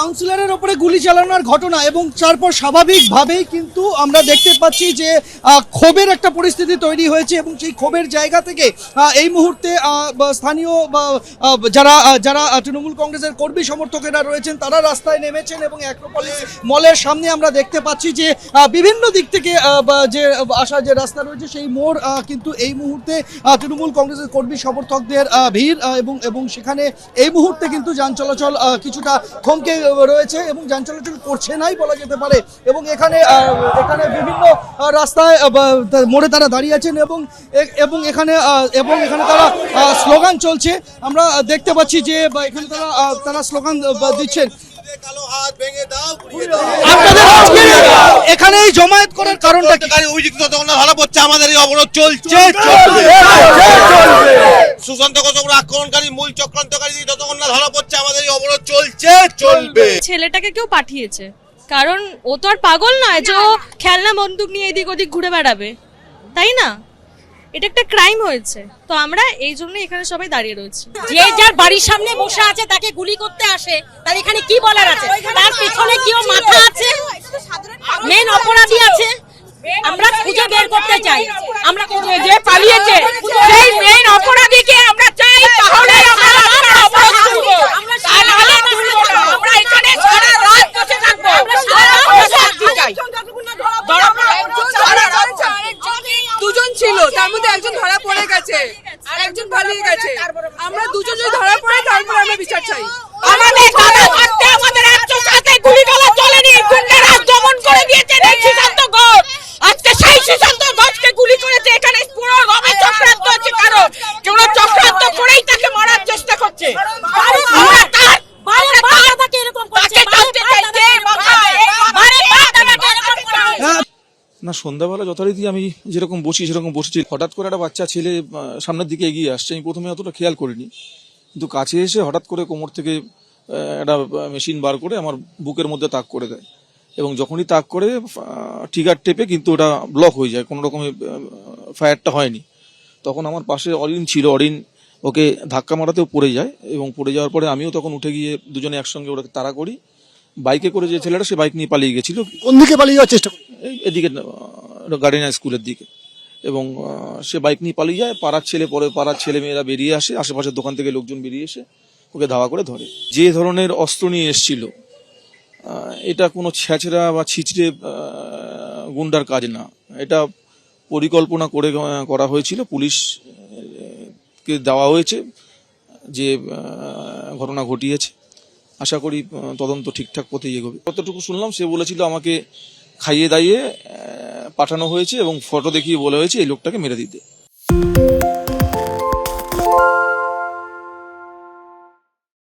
কাউন্সিলরের ওপরে গুলি চালানোর ঘটনা এবং তারপর স্বাভাবিকভাবেই কিন্তু আমরা দেখতে পাচ্ছি যে ক্ষোভের একটা পরিস্থিতি তৈরি হয়েছে এবং সেই ক্ষোভের জায়গা থেকে এই মুহূর্তে স্থানীয় যারা যারা তৃণমূল কংগ্রেসের কর্মী সমর্থকেরা রয়েছেন, তারা রাস্তায় নেমেছেন এবং অ্যাক্রোপলিস মলের সামনে আমরা দেখতে পাচ্ছি যে বিভিন্ন দিক থেকে যে আসার যে রাস্তা রয়েছে সেই মোড় কিন্তু এই মুহূর্তে তৃণমূল কংগ্রেসের কর্মী সমর্থকদের ভিড় এবং এবং সেখানে এই মুহূর্তে কিন্তু যান চলাচল কিছুটা থমকে রয়েছে এবং যান চলাচল করছে নাই বলা যেতে পারে। এবং এখানে এখানে বিভিন্ন রাস্তায় মোড়ে তারা দাঁড়িয়ে আছেন এবং এবং এখানে এবং এখানে তারা স্লোগান চলছে। আমরা দেখতে পাচ্ছি যে এখানে তারা তারা স্লোগান দিচ্ছেন। এখানে জমায়েত করার কারণটা কি? ধরা আমাদের এই অবরোধ চলছে। সুশান্ত আক্রমণকারী মূল চক্রান্তকারী যতক্ষণ না ধরা পড়ছে আমাদের এই অবরোধ চলছে চলবে। ছেলেটাকে কেউ পাঠিয়েছে। কারণ ও তো আর পাগল নয় যে ও খেলনা বন্দুক নিয়ে এদিক ওদিক ঘুরে বেড়াবে। তাই না? এটা একটা ক্রাইম হয়েছে। তো আমরা এই জন্য এখানে সবাই দাঁড়িয়ে রয়েছি। যে যার বাড়ির সামনে বসে আছে তাকে গুলি করতে আসে তার এখানে কি বলার আছে? তার পেছনে কেউ মাথা আছে? মেন অপরাধী আছে। আমরা খুঁজে বের করতে চাই। আমরা যে পালিয়েছে সেই মেন অপরাধীকে আমরা চাই তাহলে আমরা রাস্তার অবরোধ করব আর নাহলে তুলব না। আমরা এখানে সারা রাত বসে থাকব আমরা সারা রাত বসে থাকতে চাই দুজন ছিল তার মধ্যে একজন ধরা পড়ে গেছে আর একজন পালিয়ে গেছে। আমরা দুজন যদি ধরা পড়ে তারপর আমরা বিচার চাই আমাদের দাদা থাকতে আমাদের একজন সাথে গুলি চলা চলেনি গুন্ডারা দমন করে দিয়েছে এই সুশান্ত ঘোষ আজকে সেই সুশান্ত ঘোষকে গুলি করেছে এখানে পুরো রবে চক্রান্ত হচ্ছে কারণ কেউ চক্রান্ত করেই তাকে মারার চেষ্টা করছে আমরা তার আমরা তাকে এরকম করছে জানতে চাইছে বাবায় বারে বার দাদাকে এরকম করা হয়েছে না, সন্ধ্যাবেলা যথারীতি আমি যেরকম বসি, সেরকম বসেছি। হঠাৎ করে একটা বাচ্চা ছেলে সামনের দিকে এগিয়ে আসছে। আমি প্রথমে অতটা খেয়াল করিনি। কিন্তু কাছে এসে হঠাৎ করে কোমর থেকে একটা মেশিন বার করে আমার বুকের মধ্যে তাক করে দেয়। এবং যখনই তাক করে ট্রিগার টেপে কিন্তু ওটা ব্লক হয়ে যায়। কোনো রকমের ফায়ারটা হয়নি। তখন আমার পাশে অরিন ছিল। অরিন ওকে ধাক্কা মারাতেও পড়ে যায়। এবং পড়ে যাওয়ার পরে আমিও তখন উঠে গিয়ে দুজনে একসঙ্গে ওটাকে তাড়া করি। বাইকে করে যে ছেলেটা সে বাইক নিয়ে পালিয়ে গেছিল। কোন দিকে পালিয়ে যাওয়ার চেষ্টা? এই এদিকে গার্ডেনা স্কুলের দিকে। এবং আহ, সে বাইক নিয়ে পালিয়ে যায়। পাড়ার ছেলে পরে পাড়ার ছেলে মেয়েরা বেরিয়ে আসে। আশেপাশের দোকান থেকে লোকজন বেরিয়ে এসে ওকে ধাওয়া করে ধরে। যে ধরনের অস্ত্র নিয়ে এসছিল আহ, এটা কোনো ছেঁচড়া বা ছিচড়ে আহ, গুন্ডার কাজ না। এটা পরিকল্পনা করে আহ, করা হয়েছিল। পুলিশ আহ, কে দেওয়া হয়েছে যে আহ, ঘটনা ঘটিয়েছে। আশা করি তদন্ত ঠিকঠাক পথে এগোবে। কতটুকু শুনলাম, সে বলেছিল আমাকে খাইয়ে দাইয়ে পাঠানো হয়েছে এবং ফটো দেখিয়ে বলা হয়েছে, এই লোকটাকে মেরে দিতে।